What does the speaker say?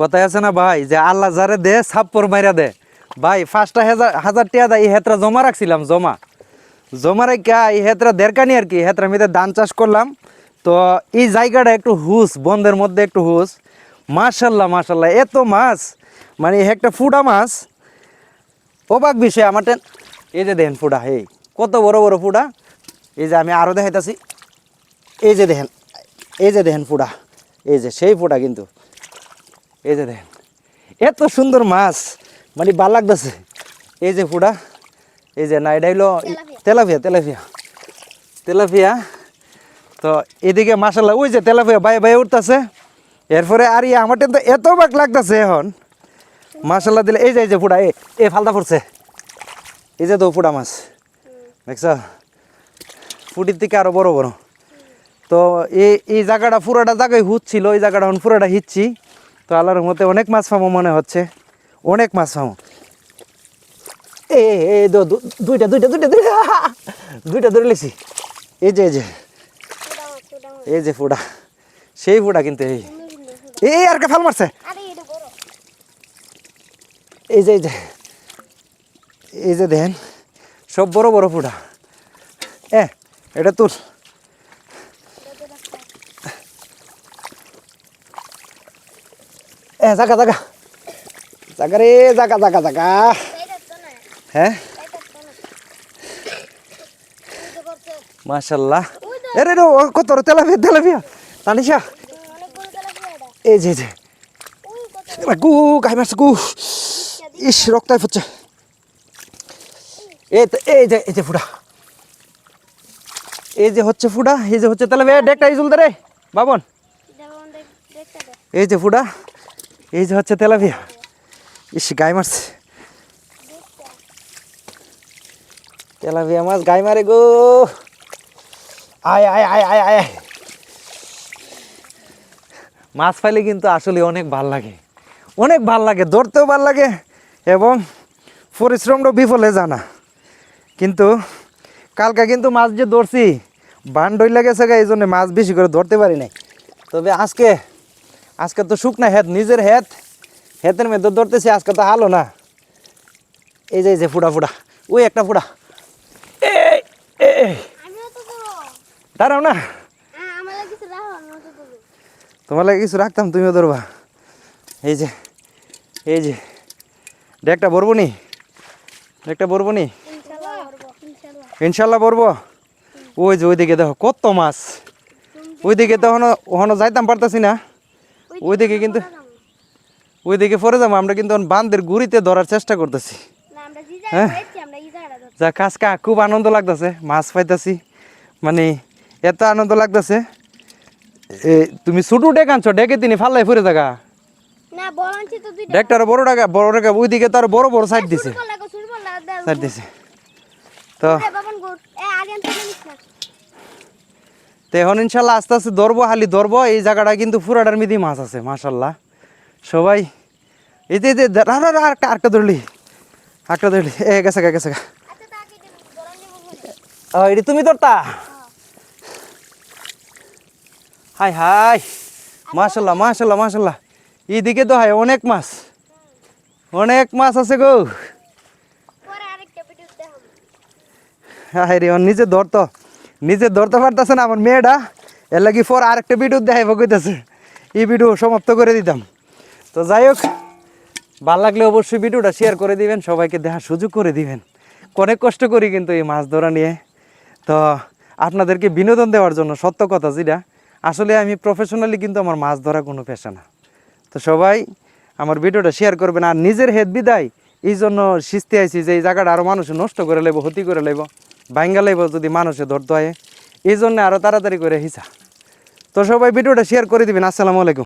কথায় আছে না ভাই, যে আল্লাহ যারে দে ছাপ্পর মাইরা দে। ভাই, পাঁচটা হাজার হাজার টাকা দেয় এই হেতরা জমা রাখছিলাম, জমা। জমা রেখা এই হেতরা দেড়কানি আর কি, হেতরা মিতে ধান চাষ করলাম। তো এই জায়গাটা একটু হুস বন্ধের মধ্যে একটু হুস মাশাল্লাহ মাশাল্লাহ, এত মাছ মানে একটা ফুটা মাছ। অবাক বিষয় আমার টেন এই যে দেখেন ফুটা, এই, কত বড় বড় ফুটা। এই যে আমি আরও দেখাইতেছি। এই যে দেখেন, এই যে দেখেন ফুটা, এই যে সেই ফুটা কিন্তু। এই যে দেখেন এত সুন্দর মাছ মানে ভালো লাগতেছে। এই যে ফুটা এই যে না এটা হইল তেলাপিয়া। Tilapia tilapia. তো এদিকে মাসাল্লাহ ওই যে তেলাপিয়া বাই বাই উঠতেছে। এরপরে আর ইয়ে আমার তো এত বাক লাগতেছে এখন। মাসাল্লাহ দিলে এই যে এই যে ফুটা এই এই ফালদা পড়ছে এই যে তো ফুটা মাছ। দেখছ? ফুটির থেকে আরও বড় বড়। তো এই এই জায়গাটা পুরোটা জায়গায় হুচ্ছিল এই জায়গাটা এখন পুরোটা হিচ্ছি। তো আল্লাহর মতে অনেক মাছ পাবো মনে হচ্ছে। অনেক মাছ পাবো এ দুইটা দুইটা দুইটা দুইটা দুইটা ধরে লেছি। এই যে এই যে এই যে ফুটা। সেই ফুডা কিন্তু এই। এই, আর কে ফাল মারছে? এই যে এই যে এই যে দেখেন, সব বড় বড় ফুডা এ, এটা তোর। এ জাগা জাগা। জাগা রে জাগা জাগা জাগা। হ্যাঁ? মাশাল্লাহ। এ রে কত তেলাপিয়া তেলাপিয়া। তানিশা। এই যে যে। গু গাই মারছে গু। ইস রক্তায় ফুটছে। এই এই যে এই যে ফুটা। এই যে হচ্ছে ফুটা এই যে হচ্ছে তাহলে ডেকটা এই চলতে রে বাবন। এই যে ফুটা। এই যে হচ্ছে তেলাপিয়া। ইস, গাই মারছে। তেলাপিয়া মাছ গাই মারে গো। আয় আয় আয় আয় আয়। মাছ পাইলে কিন্তু আসলে অনেক ভালো লাগে। অনেক ভালো লাগে, ধরতেও ভালো লাগে এবং পরিশ্রমটা বিফলে জানা কিন্তু কালকা কিন্তু মাছ যে ধরছি বান ডইলা গা এই জন্য মাছ বেশি করে ধরতে পারি নাই। তবে আজকে আজকে তো শুকনা হেত নিজের হেত হেতের মেয়ে ধরতেছি আজকে তো হালো না। এই যে এই যে ফুটা ফুটা। ওই একটা ফুটা। দাঁড়াও না। হ্যাঁ তোমার লাগে কিছু রাখতাম তুমিও ধরবা। এই যে এই যে। ডেকটা ভরবো নি ডেকটা ভরবো নি ইনশাল্লাহ ভরবো। ওই যে ওইদিকে দেখো কত মাছ। ওইদিকে তো হনো যাইতাম পারতাছি না। ওইদিকে কিন্তু ওইদিকে পরে যাব আমরা কিন্তু বান্ধের গুড়িতে ধরার চেষ্টা করতেছি। হ্যাঁ। যা কাজকা খুব আনন্দ লাগতেছে মাছ পাইতেছি। মানে এত আনন্দ লাগতেছে। এ তুমি ছোটো ডেক আনছো ডেকে তিনি ফাল্লাই ফুরে থাকা না বড় ডেকটার বড় টাকা বড় টাকা ওইদিকে তার বড় বড় সাইড দিছে। সাইড দিছে। তো এ বাবন গুড এ আগে আনতে নিস না তো এখন ইনশাল্লাহ আস্তে আস্তে ধরবো হালি ধরবো। এই জায়গাটা কিন্তু ফুরাটার মিদি মাছ আছে মাশাল্লাহ। সবাই রা রা, আরেকটা আরেকটা ধরলি। আরেকটা ধরলি। এ গেছে গা গেছে। গা এটি তুমি ধরতা? High high. মাশাল্লাহ মাশাল্লাহ মাশাল্লাহ। এইদিকে তো হাই অনেক মাছ। অনেক মাছ আছে গো। হাই রে নিজে ধরতো। নিজে ধরতে পারতেছে না, আমার মেয়েটা। এর লাগি পর আরেকটা ভিডিও দেখাইব কইতেছে। এই ভিডিও সমাপ্ত করে দিতাম। তো যাই হোক, ভালো লাগলে অবশ্যই ভিডিওটা শেয়ার করে দিবেন, সবাইকে দেখার সুযোগ করে দিবেন। অনেক কষ্ট করি কিন্তু এই মাছ ধরা নিয়ে। তো আপনাদেরকে বিনোদন দেওয়ার জন্য সত্য কথা যেটা, আসলে আমি প্রফেশনালি কিন্তু আমার মাছ ধরা কোনো পেশা না। তো সবাই আমার ভিডিওটা শেয়ার করবেন আর নিজের হেদ বিদায়, এই জন্য সিস্তে আইছি যে এই জায়গাটা আরও মানুষ নষ্ট করে লেব ক্ষতি করে লেব ভাঙ্গা লেব যদি মানুষে ধরতে হয়। এই জন্য আরও তাড়াতাড়ি করে হিসা। তো সবাই ভিডিওটা শেয়ার করে দিবেন। আসসালামু আলাইকুম।